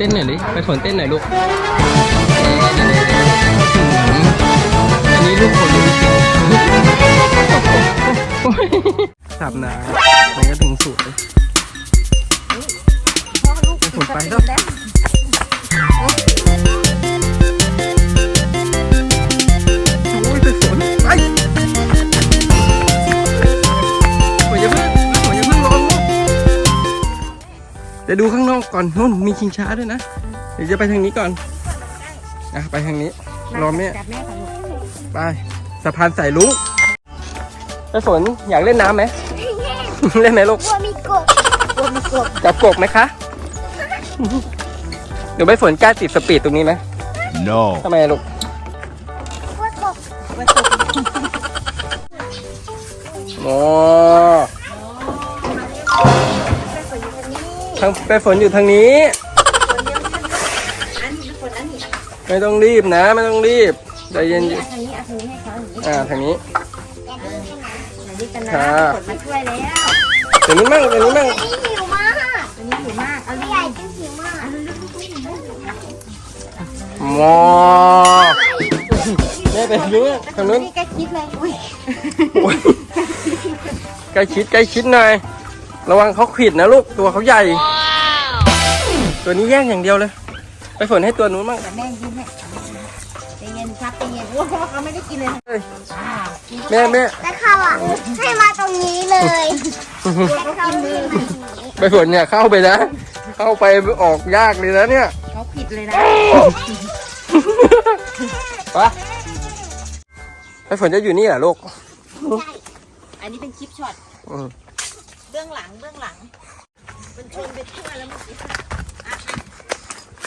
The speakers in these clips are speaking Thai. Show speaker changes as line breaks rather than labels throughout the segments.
เต้นหน่อยดิไปฝนเต้นหน่อยลูกอันนี้ลูกคนลูกสับนะมันก็ถึงสุดเลยฝนไปแล้ว เดี๋ยวดูข้างนอกก่อนนู่นมีชิงช้าด้วยนะ เดี๋ยวจะไปทางนี้ก่อนอะไปทางนี้ รอแม่
จับแม่ก่อนลูก
ไปสะพานสายลุงไปฝนอยากเล่นน้ำไหม เล่นไหมลูก
กลัวมีกบกลัวมีกบ
จับกบไหมคะเดี๋ยวไปฝนกล้าติดสปีดตรงนี้ไหม
No.
ทำไมลูก
กลัวกบกลัวกบ
อ๋ ทางไปฝนอยู่ทางนี้
อันนี้คนอันนี้
ไม่ต้องรีบนะ ไม่ต้องรีบใจเย็น
ทางนี้เอาทางนี้ให้เขาอย่างนี้
ๆอ่าทางนี้
อย่างนี้กันนะ
ค่ะ
กดมาช่วยแล้ว
เดี๋ยวนี้มั่งเดี๋ยวนี้มั่ง
นี่หิวมากตัวนี้หิวมาก เอาใหญ่จนหิวมาก
หมอแม่ไปทางนู้นทางนู้น
นี่แกคิดเลย อุ้ย
โอ๊ยใกล้ชิดใกล้ชิดหน่อย ระวังเขาขวิดนะลูกตัวเขาใหญ่ ตัวนี้แย่งอย่างเดียวเลย ไปฝนให้ตัวนู้นมั่ง
เดี๋ยวแม่ยิ้มให้ใจเย็นครับใจเย็นโอ้โหเขาไม่ได้กินเลย
เฮ้ย
อ่า
แม่แม่
แต่เขาอะให้มาตรงนี้เลยแต่เขากินเลย
ไปฝนเนี่ยเข้าไปนะ เข้าไปออกยากเลยนะเนี่ย
เขาผิดเลยนะ
ไปไปฝนจะอยู่นี่เหรอลูก
อันนี้เป็นคลิปช็อต
อืม
เบื้องหลังเบื้องหลัง มันชนไปทั่วแล้วเมื่อกี้อะ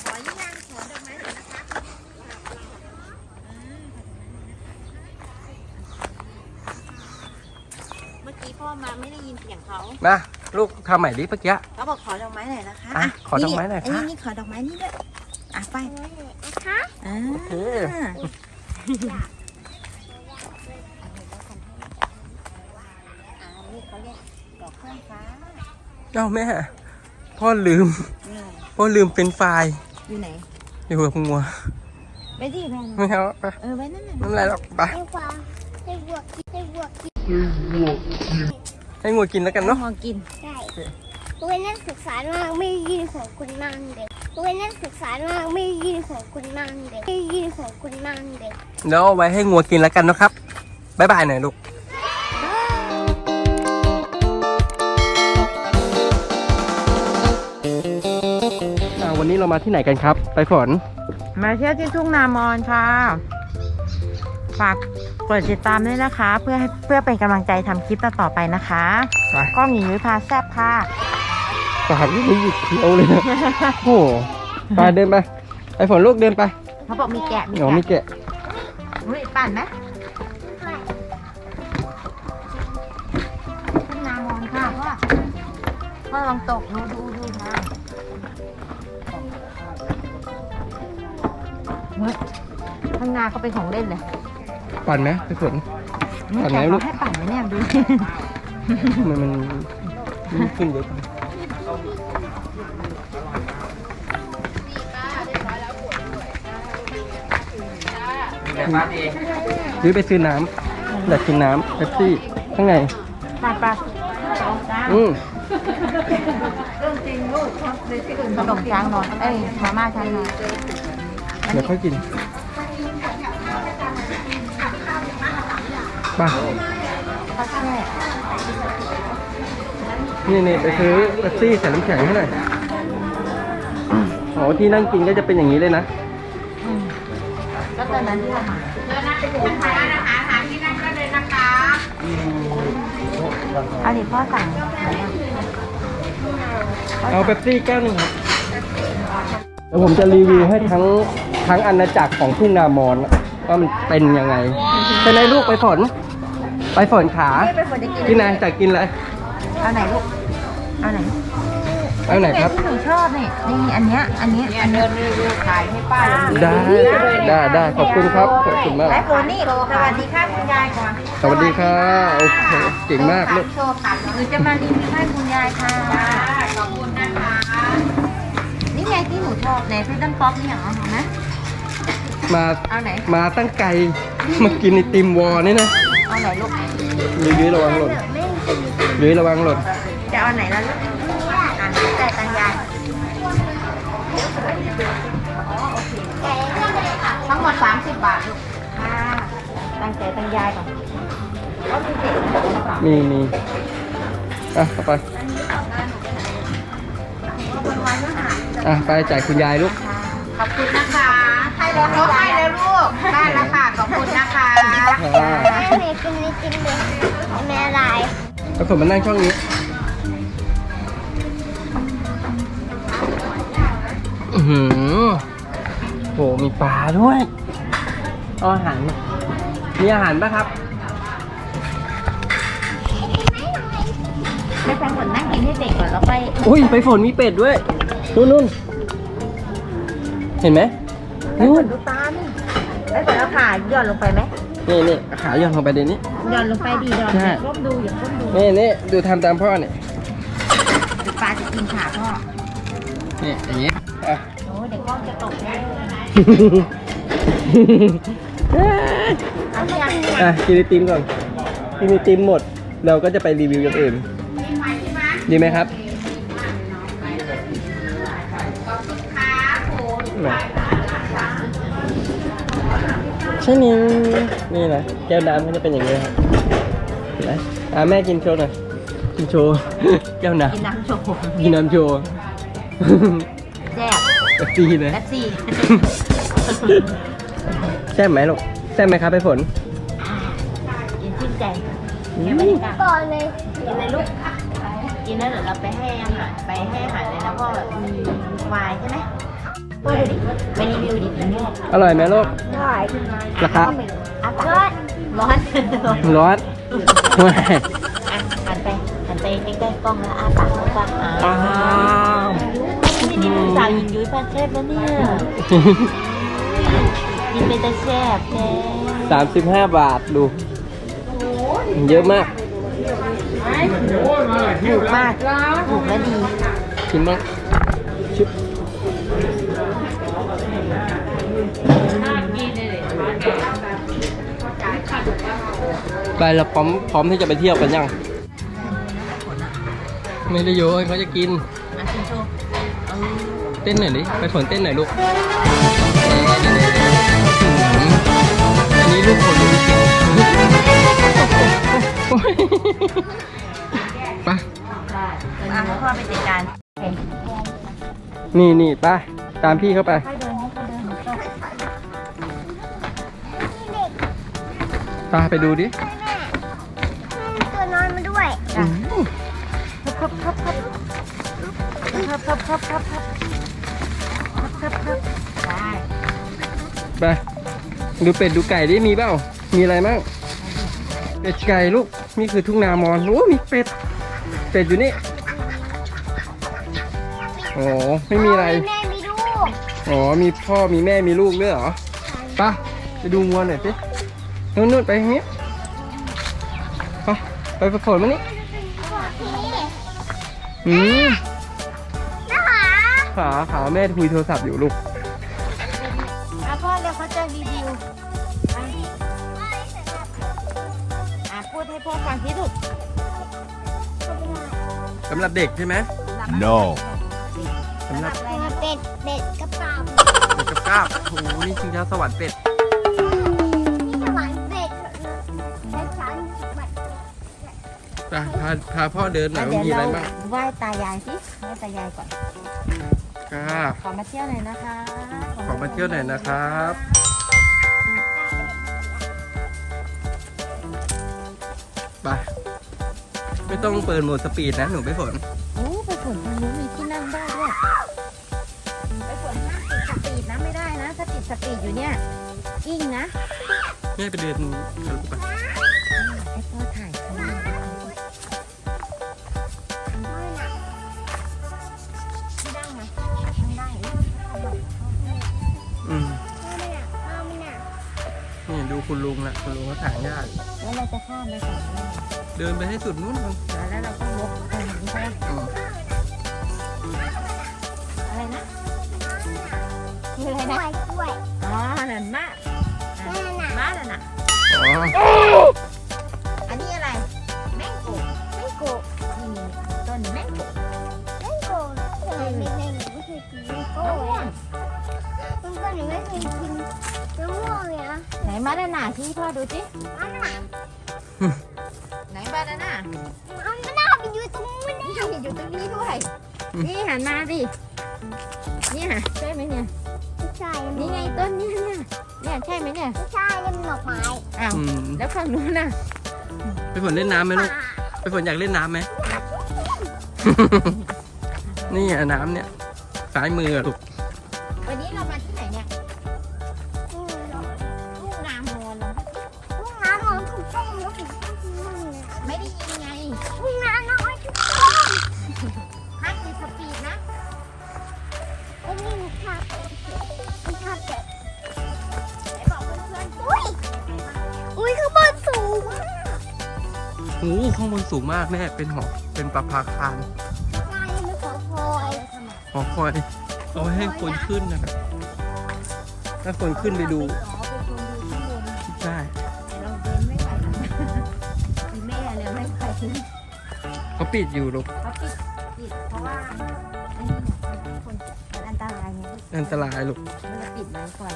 ขออนุญาตขอดอกไม้หน่อยนะคะเมื่อกี้พ่อมาไม่ได้ยินเสียงเขา
นะลูกทำใหม่ดิเมื่อกี้
เขาบอกขอดอกไม้หน่อยนะคะ
อะขอดอกไม้หน่อยค่ะ
นี่นี่ขอดอกไม้นี่ด้วยอะไปอ่า
โอเค
อ่านี่เขาเรียกดอกเฟื่องฟ้า
เอ้าแม่ พ่อลืม
นี่
พ่อลืมเป็นไฟล์
อยู่ไหน
อยู่กับงัว
ไปดิแม่
ไม่เอาไป
เออไว้นั่นน่ะ
ไม่เป็นไรหรอกไป
ให้กวางให้วัวกินให้วัวกิน
ให้งัวกินแล้วกันเนาะ
พอกิน
ใช่ตัวนักศึกษามากไม่ยินของคุณนางเด็กตัวนักศึกษามากไม่ยินของคุณนางเด็กไม่ยินของคุณนางเด็ก
แล้วเอาไว้ให้งัวกินแล้วกันนะครับ บ๊ายบายหน่อยลูก วันนี้เรามาที่ไหนกันครับไปฝน
มาเที่ยวที่ทุ่งนามอนค่ะ ฝากกดติดตามด้วยนะคะ เพื่อให้เพื่อเป็นกำลังใจทำคลิปต่อๆไปนะคะ
ไป
กล้องหญิงยุ้ยพาแซบค่ะ
ปากนี่หยุดเคี้ยวเลยนะ โอ้โหไปเดินไปไปฝนลูกเดินไป
เขาบอกมีแกะมี
เดี๋ยวมี
แกะ
แกะ
อุ้ยปั่นไหมทุ่งนามอนค่ะพ่อพ่อลองตกดูดูดูนะ ข้างหน้าเขาเป็นของเล่นเลย
ปั่นไหมไปฝน ปั่นไหม
แกะ
ลู
เขา
ก
ให้ปั่นไหมเนี่ยดู
มันมันมันขึ้นเยอะจังซื้อไปซื้อน้ำอยากกินน้ำเป๊ปซี่ข้างใน
ปัดปัด
อืม
ขนมช้างนอนเอ้ยมาม่าช้างนอน
เดี๋ยวค่อยกินไป่ะ
ข้าวแช่
นี่นี่ไปซื้อเป๊ปซี่ใส่น้ำแข็งให้หน่อยอ๋อที่นั่งกินก็จะเป็นอย่างนี้เลยนะ
อืมก็ตอนนั้นที่เรามาอันนี้พ่อสั่ง
เอาเป๊ปซี่แก้วหนึงครับเดี๋ยวผมจะรีวิวให้ทั้ง ทั้งอาณาจักรของทุ่งนามอนว่ามันเป็นยังไงใช่ไหมลูกไปฝน ไปฝนขา
ไปฝนจะกิน
กินอะไรจะกินอะไร
เอาไหนลูกเอาไหน
เอาไหนครับ
ที่หนูชอบนี่นี่อันเนี้ยอันเนี้ยอันเนี้ย
ได้ได้ได้ขอบคุณครับขอบคุณมาก
และโกนี่สวัสดีค่ะคุณยายก่อน
สวัสดีค่ะโอเคเก่งมากลูก
โชว์ค่ะหนูจะมารีวิวให้คุณยายค่ะขอบคุณนะคะนี่ไงไงที่หนูชอบไหนฟิตตันป๊อกนี่เหรอเอาไหม
มา
เอาไหน
มาตั้งไกลมากินไอติมวอนี่นะ
เอาไหนลูก
ยุ้ยๆระวังหล่นยุ้ยระวังหล่น
จะเอาไหนล่ะลูกอ่านใจตังยายทั้งหมด30 บาทลูกค่ะตั้งใจตังยายก่อนก็มีเศษนะ
มีมีอะเอาไปอะไปจ่ายคุณยายลูก
ขอบคุณนะคะให้ แล้วเขาให้แล้วลูกได้แล้วค่ะขอบคุณนะคะ
อ่า
แม่กินไม่กินเลยแม่อะไร
แล้วผมมานั่งช่องนี้อือหือโหมีปลาด้วยเอาอาหารมามีอาหารปะครับ
ไม่แพงเหมือนนั่งกินให้เด็กก่อนแล้วไป
อุ้ยไปฝนมีเป็ดด้วย นู่นนู่นเห็นไหม นู่น
ดูตานี่แล้วแต่เราขาหย่อนลงไปไหม
นี่นี่ขาย่อนลงไปเดี๋ยวนี้
หย่อนลงไปดีหย่อน
ใช่
ก้มดูอย่าก้มดู
นี่นี่ดูทำตามพ่อเนี่ย
เดี๋ยวปลาจะกินขาพ่อ
นี่อย่างนี้อะ
โอ้เดี๋ยวกล้องจะตกแน่เอาที่ยัง
อะกินไอติมก่อนกินไอติมหมด เราก็จะไปรีวิวอย่างอื่นดีไหมครับมาใช่นี่นี่นะแก้วน้ำก็จะเป็นอย่างนี้ครับเห็นไหมอะแม่กินโชว์หน่อยกินโชว์แก้วน้
กินน้ำโชว์ำ
กินน้ำโชว์
แซ่บ
แบบซีเลย
แป๊บซี่
แซ่บไหมลูกแซ่บไหมครับไปฝน
กินชื่นใจ
อืม
ยังไม่ได้กลับ
ก่อนเลย
กินเลยลูกกินแล้วเดี๋ยวเราไปให้อาหารไปให้อาหารเลยแล้วก็มีควายใช่ไหม เออดูดิไปรีวิวดิ
อร่อยไหมลูก
อร่อย
ราคา
อาปากร้อน
ร้อน
อะหันไปหันไปใกล้ๆกล้องแล้วอ้าปากกว้างๆอะ
อ้าว
นี่นี่สาวหญิงยุ้ยพันเทพแล้วเนี่ยกินไปแต่แซ่บแน่
สามสิบห้าบาทดู เยอะมาก
ถูกมากถูกและดี
กินบ้าง ไปเราพร้อมพร้อมที่จะไปเที่ยวกันยัง ไม่ได้โยนเขาจะกิน
อะชิมโชว์เต้
นหน่อยดิ ไปฝนเต้นหน่อยลูก อันนี้ลูกคนดูจริงโอ้ยไป
อะพ่อไปจัดการ
นี่นี่ไปตามพี่เข้าไป
ค่อยเดินค่อยเดิน
ตาไปดูดิ
ครับครับครับครับครับครับครับครับครับครับได้
ไปดูเป็ดดูไก่ดิมีเปล่ามีอะไรมั่งเป็ดไก่ลูกนี่คือทุ่งนามอนโอ้มีเป็ดเป็ดอยู่นี่โอ้ไม่มีอะไร
แม่มีลูก
อ๋อมีพ่อมีแม่มีลูกด้วยเหรอไปะไปดูงัวหน่อยสินู่นนู่นไปทางนี้ไปไปไปฝนมานี่ อืม
นะคะ
ขาขาแม่คุยโทรศัพท์อยู่ลูก
อะพ่อเดี๋ยวเขาจะรีวิวอะอะพูดให้พ่อฟังที่สุด
สำหรับเด็กใช่ไหม
No.
สำหรับ
เป็ดเป็ดกระเป๋า
เด็กกับก้าวโอ้โหนี่ชิงช้าสวรรค์เป็ด ไปพาพาพ่อเดินหน่อยว่ามีอะไรบ้าง
ไหว้ตายายสิไหว้ตายายก่อน
ก้า
ขอมาเที่ยวหน่อยนะคะ
ขอมาเที่ยวหน่อยนะครับ ไป ไม่ต้องเปิดโหมดสปีดนะหนูไปฝน
โอ้ไปฝนทางนู้นมีที่นั่งได้ด้วยไปฝนห้ามติดสปีดนะไม่ได้นะ ถ้าติดสปีดอยู่เนี่ย กิ้งนะ
แม่ไปเดินทะลุไป
ให้
คุณลุงนะคุณลุงเขาถ่ายยาก
แล้วเราจะข้ามไปฝั่งนู้น
เดินไปให้สุดนู้นมัน
แล้วเราก็ลบไปอย่างนี้ใช่ไหม
อืม
อะไรนะคืออะไร
กล้
นะ
วยกล้วย
อ๋อนั่นมะ
นั่นน่ะ
มะนั่นน่ะ
อ๋อ
อันนี้อะไรแมงโก
ไม่โกะ
นี่ต้นแมงโก
ไม่โกะเออไม่ไม่หนูไม่เคยกินไม่โกะ
มะม่วง
มันก็หนูไม่เคยกินมะม่วงเลย นะ
ไหนมาด้านหน้าที่พ่อดูสิ
อันน่ะ
ไหนมาด้านหน้า
มันไม่น่าไปอยู่ตรงนู้น
นี่
นี่
อยู่ตรงนี้ด้วย นี่หันมาดิเนี่ยใช่ไหมเนี่ย
ไม่ใช่
นี่ไงต้นเนี่ยเนี่ยเนี่ยใช่ไหมเนี่ย
ไม่ใช่นี่มันดอกไม้
อ้าว
อืม
แล้วฝั่งนู้นน่ะ
ไปฝนเล่นน้ำไหมลูกไปฝนอยากเล่นน้ำไหม นี่อะน้ำเนี่ย ซ้ายมืออะ
ลูก
ห
ข้างบนสูงมาก
แม่เป็นหอ เป็นประภาคาร
ใช่ไม่ขอพลอย
ๆทำไม
หอคอย เอาไว้ให้คนขึ้นนะครับ ถ้าคนขึ้นไปดู
อ๋อไปชมดูข้างบน
ใช่
แต่เราเดินไม่ไหวมีแม่เลยไม่ไปถึง
เขาปิดอยู่ลูก
เขาปิดปิดเพราะว่าอันนี้เนี่ยมันคนมันอันตรายไง
อันตรายลูก
มันจะปิดไว้ก่อน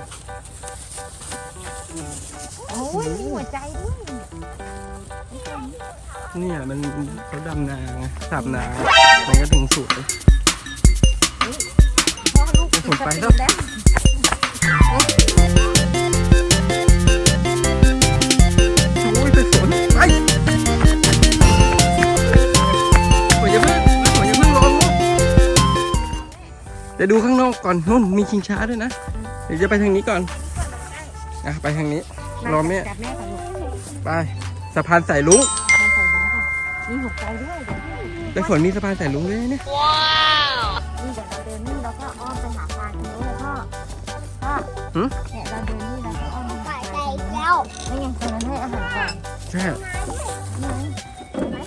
โอ้ยมีหัวใจด้วย
เนี่ยมันเขาดำนาไงสับนามันก็ถึงสวย
พ่อลูก
เดี๋ยวผมไป
ปิด
แล้ว
แล้ว
โอ้ยไปฝนไปฝนอย่าเพิ่งฝนอย่าเพิ่งร้องลูกเดี๋ยวดูข้างนอกก่อนนู่นมีชิงช้าด้วยนะ เดี๋ยวจะไปทางนี้ก่อนอะไปทางนี้ รอแม่
จับแม่ก่อนลูก
ไปสะพานสายลุง
มันใส่ถุงก่อน มีหัวใจด้วยเดี๋ยว
ไปฝนมีสะพานสายลุงด้วยเนี่ย
นี่เดี๋ยวเราเดินนี่เราก็อ้อมไปหาทางนู้นเลยพ่อพ่อเนี่ยเราเดินนี่เราก็อ้อมไป
ไก่
หา
ไก่
ทางนู้น
แล้ว
นี่ไงตรงนั้นให้อาหารก่อน
ใช่
นี่ไง
นี่คือบาลานะ
ได้ขึ้นไปนะขึ้นให้พ่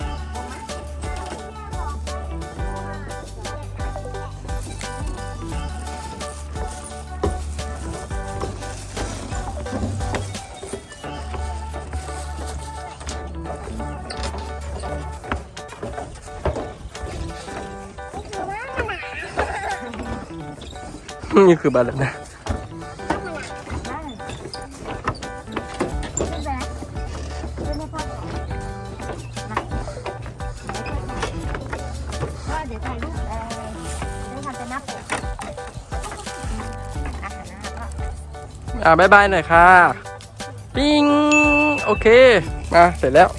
นมาพ่อเดี๋ยวถ่ายรูปเออเดี๋ยวทำเป็นหน้าปกอาน้าก็
อ่าบายบายหน่อยค่ะ ปิ้ง โอเค มา เสร็จแล้ว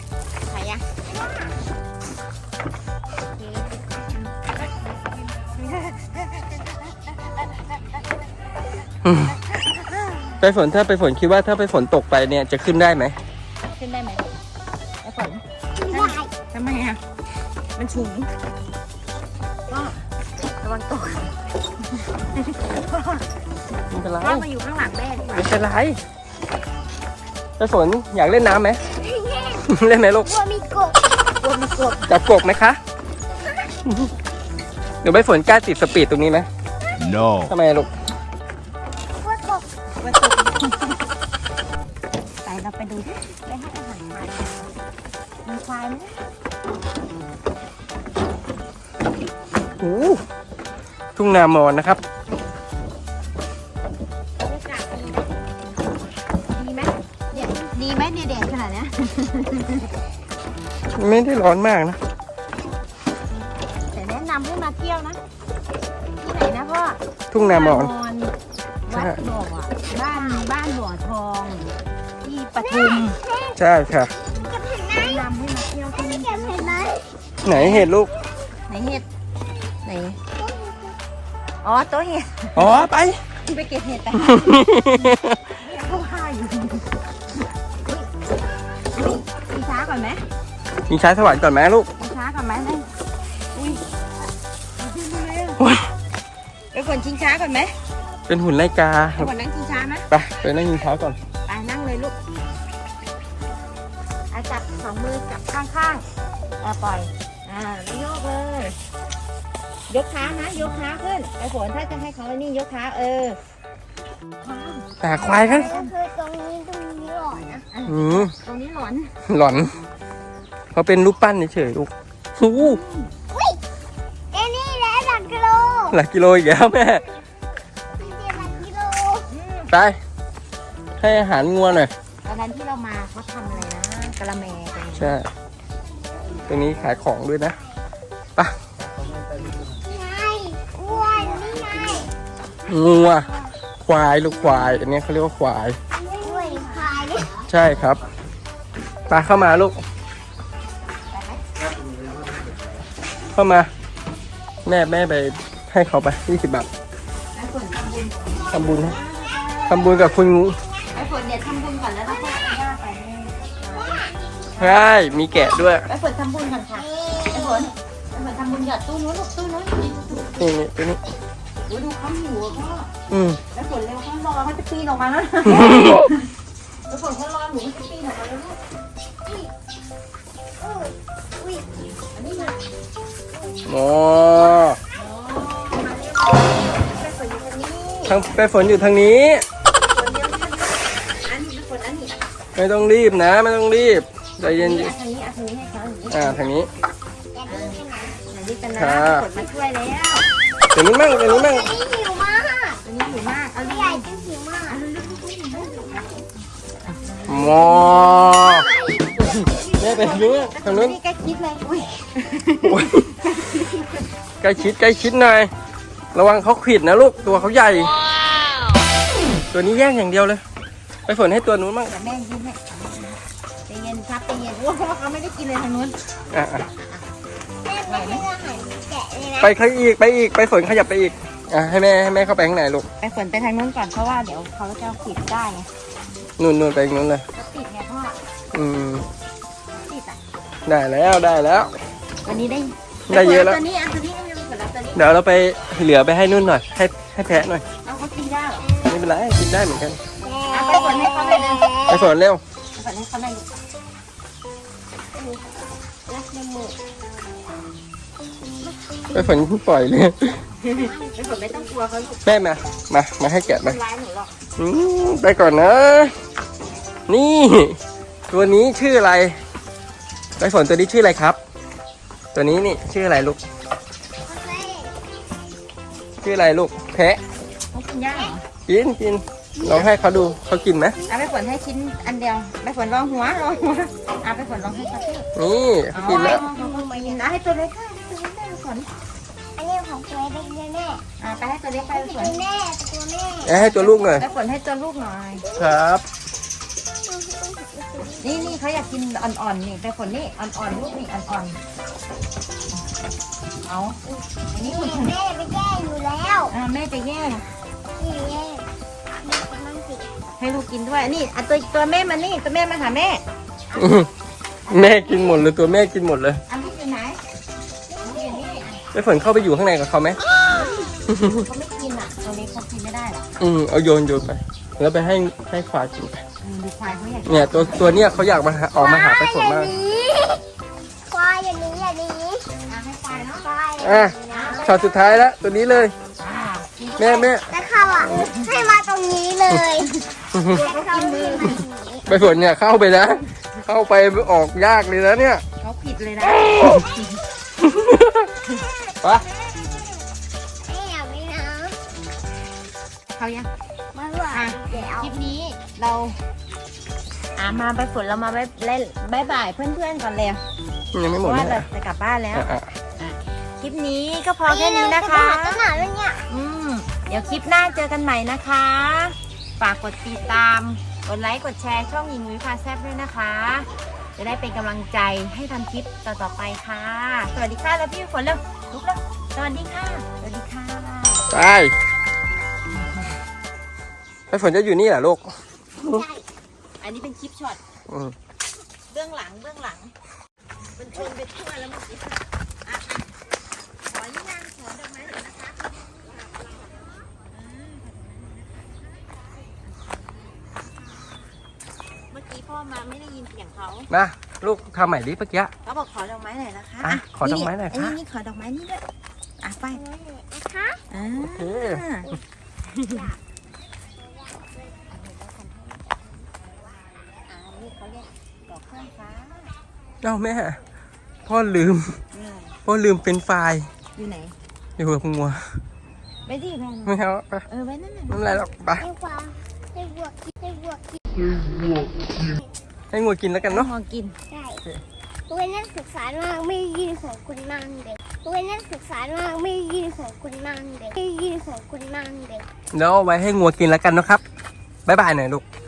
ไปฝนถ้าไปฝนคิดว่าถ้าไปฝนตกไปเนี่ยจะขึ้นได้ไหม
ขึ้นได้ไหมไอ้ฝน
ไม่ได้
ทำไมอะ มันฉุงก็ระวังตก
ไม่เป็นไร
พ่อมาอยู่ข้างหลังแม่ดีกว่า
ไม่เป็นไรไปฝนอยากเล่นน้ำไหมเล่นไหมลูก
กลัวมีกบ
กลัวมีกบ
จับกบไหมคะหนูไปฝนกล้าติดสปีดตรงนี้ไหม
No.
ทำไมลูกา
ยไหม
โอ้โหทุ่งนามอนนะครับ
บรรยากาศดีไหมดีไหมเนี่ยดีไหมเนี่ยแดดขนาดเนี้ย
ไม่ได้ร้อนมากนะ
แต่แนะนำให้มาเที่ยวนะ ที่ไหนนะพ่อ
ทุ่งนามอนใช่
วัดบ่ออะบ้านบ้านบ่อทอง ที่ปทุม
ใช่ค่ะ
เก็บเห็ดไหม
แนะนำให้มา เที่ยวที่นี่
เก็บเห็ดไหม
ไหนเห็ดลูก
ไหนเห็ดไหนอ๋อโต๊ะเห็ด
อ๋อไป
ไปเก็บเห็ดไปเข้าผ้าอยู่อุ้ยมีช้าก่อนไหม
มีช้าสวรรค์ก่อนไหมลูก
มีช้าก่อนไหมเลยอุ้ย
โอ้ย
ไปฝนชิงช้าก่อนไหม
เป็นหุ่นไล่กา
ไปฝนนั่งชิงช้าไหม
ไปไปนั่งยิงเท้าก่อน
องมือจับข้างๆอ่าปล่อย อ่าแล้วโยกเลย ยกเท้านะ ยกเท้าขึ้นไอ้ฝนถ้าจะให้เขาไอ้นี่ยกเท้าเออ
แต่ควายกัน
ก็คือตรงนี้ตรงนี้หล่อนะ
อืม
ตรงนี้หลอน
หลอน เขาเป็นรูปปั้นเฉยๆลูกโอ้โห
เอ้นี่แหละหลักกิโล
หลักกิโลอีกแล้วแม่
พี่เดียหลักกิโล
ไป ให้อาหารงัวหน่อย
ตอนนั้นที่เรามาเขาทำอะไรนะกะละแมตรงนี้
ใช่ ตรงนี้ขายของด้วยนะไปะ
งัว
ควายลูกควาย อันนี้เขาเรียกว่าควาย ใช่ครับไปเข้ามาลูก เข้ามา แม่แม่ไปให้เขาไปยี่สิบบาท
ทำบุญ
ทำบุญให้ทำบุญกับคุณงู
ไอ้ฝนเดี๋ยทำบุญก่อนแล้วเร ให้
ใช่มีแกะด้วย
ไอ้ฝนทำบุญก่อนค่ะไอ้ฝนไอ้ฝนทำบุญหยอดตู้นู้นลูกตู้นู้น
นี่นี่ตัวนี้
โอ้ยดูเขาหิวอะพ่อ
อืม
ไอ้ฝนเร็วเขารอเขาจะปีนออกมาแล้วไอ้ฝนเขารอหนูเขาจะปีนออกมาแล้วลูก
อุ้ยอุ้ย
อันนี้มา
อ๋อ
ไอ้ฝนอยู่ตรงนี้
ทางไปฝนอยู่ทางนี้
ฝนเร็วอันนี้ไอ้ฝนอันนี้
ไม่ต้องรีบนะ ไม่ต้องรีบ ใจเย็น
อันนี้อันนี้อันนี้ให้เขาอย่างนี้
ๆอ่าทางนี้
อย่าดื้อกันนะ
อันนี้กันนะ
ค่ะ
ฝนมาช่วยแล้ว
ตัวนี้มั่งตัวนี้มั่ง
นี่หิวมาก
อันนี้หิวมากเอา
พี่
ลู
ใหญ่
ก
จะหิวมาก
มอแม่ไปทางนู้นทางนู้น
นี่ใกล้คิดเลยอุ้ย
โอ้ยใกล้ชิดใกล้ชิดหน่อยระวังเขาขวิดนะลูกตัวเขาใหญ่ ตัวนี้แย่งอย่างเดียวเลย ไปฝนให้ตัวนู้นมั่ง
เดี๋ยวแม่ยิ้มให้ใจเย็นครับใจเย็นโอ้โหเขาไม่ได้กินเลยทางนู้น
อะอะ
แม่ไม่ให้อาหารแกะเลยนะ
ไปเขาอีกไปอีกไปฝนขยับไปอีกอะให้แม่ให้แม่เข้าไปข้างในลูก
ไปฝนไปทางนู้นก่อนเพราะว่าเดี๋ยวเขาจะปิดได้ไง
นู่นนู่นไปตรงนู้นเลย
จะปิดไงพ่อ
อืม
ปิดอะ
ได้แล้วได้แล้ว
วันนี้ได้
ได้เยอะแล้ว
ตัวนี้อันตัวนี้ก็ไม่รู้ผลลัพธ์ตัวนี้
เดี๋ยวเราไปเหลือไปให้นุ่นหน่อย ให้ให้แพะหน่อย
เอาเขากินได้เหรอ
ไม่เป็นไรกินได้เหมือนกัน
เอา ไปฝนให้เขาเลยนะ
ไปฝนเร็ว
ไปฝนให้เขาเลย
รักในมือ
ไปฝนปล่อยเลย
ไปฝนไม่ต้องกลัวเขาลูก
แม่มา มา มาให้แกะไป
ทำร้ายหนูหรอก
อืมไปก่อนนะ นี่ ตัวนี้ชื่ออะไรไปฝนตัวนี้ชื่ออะไรครับ ตัวนี้นี่ชื่ออะไรลูก ชื่ออะไรลูกแพะ
เขากินยากเหรอ
กินกิน ลองให้เขาดูเขากินไหม
เอาไปฝนให้ชิ้นอันเดียวไปฝนลองหัวลองหัวเอาไปฝนลองให้เขาที่
นี่เขากินแล้ว
นะให้ตัวเล็กค่ะตัวเล็กได้ฝน
อันนี้ของตัวเล็กแน่
อ่าไปให้ตัวเล็กไป
ๆ
ฝ
ตั
น
วแม่ตัวแม่
เอ้ยให้ตัวลูกหน่อย
ไปฝนให้ตัวลูกหน่อย
ครับ
นี่นี่เขาอยากกินอ่อนๆนี่ไปฝนนี่อ่อนๆลูกนี่อ่อนๆเอาอันนี้คุณ
แม่ไปแก้อยู่แล้ว
อ่าแม่จะแย่ง
นี่แย่นี่กำลังสิ
ให้ลูกกินด้วย นี่อะตัวตัวแม่มานี่ตัวแม่มาหาแม่
อื้อแม่กินหมดเลยตัวแม่กินหมดเลย
อันนี้อยู่ไหนนี่อยู่นี่
ไปฝนเข้าไปอยู่ข้างในกับเขาไหม
เขาไม่กินอะตัวเล็กเขากินไม่ได้หรอก
อืมเอาโยนโยนไป แล้วไปให้ให้ควายกินไป
อืมดูควายเขาอยากกิน
เนี่ยตัวตัวเนี้ยเขาอยากมาหาออกมาหาไปฝนมาก
ควายอย่างนี้อย่างนี้
อะให้ควายเนาะ
ควาย
อะ ช็อตสุดท้ายแล้วตัวนี้เลย
อ่ากิน
แม่แม่
แล้วเขาอะให้มาตรงนี้เลยเขามือ
ไปฝนเนี่ยเข้าไปนะ เข้าไปออกยากเลยนะเนี่ย
เขาผิดเลยนะ
ไป
ไม่อยากไม่นะ
เขายัง
ไม่ไหวแล้ว
คลิปนี้เราอ่ามาไปฝนเรามาไปเล่นบายบายเพื่อนๆก่อนเลย
ยังไม่
เพ
หมด
ราะว่า
เลย
เราจะกลับบ้านแล้ว
อะอะ
คลิปนี้ก็พอแค่นี้นะคะ
ต้นหนาแล้วเนี่ย
อืมเดี๋ยวคลิปหน้าเจอกันใหม่นะคะ ฝากกดติดตาม กดไลค์ กดแชร์ช่องยิงวิพาแซบด้วยนะคะ จะได้เป็นกำลังใจให้ทำคลิปต่อๆไปค่ะ สวัสดีค่ะแล้วพี่ฝนเร็วลุกแล้วสวัสดีค่ะ สวัสดีค่ะ
ไปไปฝนจะอยู่นี่เหรอลูก
อันนี้เป็นคลิปช็อต
อืม
เบื้องหลังเบื้องหลัง มันชนไปทั่วแล้วเมื่อกี้ มาไม่ได้ยินเสียงเขา
นะลูกทำใหม่ดิเมื่อกี้
เขาบอกขอดอกไม้หน่อยนะคะ
อะขอดอกไม้หน่อยค่ะ
นี่ขอดอกไม้นี่ด้วยอะไป
นะคะ
อ่า
อเค
เอ้า
แม่ พ่อลืม พ่อลืมเป็นไฟล์
อยู่ไหน
อยู่หับงัว
ไปดิ
ไม่เอาไป
เออไปนั่นแหละ
ไม่เป็นไรหรอกไป
ไปบวกไปบวกไปบวก
ให้งัวกินแล้วกันเนาะ
พอกิน
ได้ตัวนี้นักศึกษามากไม่ยินของคุณมากเด็กตัวนี้นักศึกษามากไม่ยินของคุณมากเด็กไม่ยินของคุณมากเด็ก
แล้วเอาไว้ให้งัวกินแล้วกันนะครับ บ๊ายบายหน่อยลูก
บ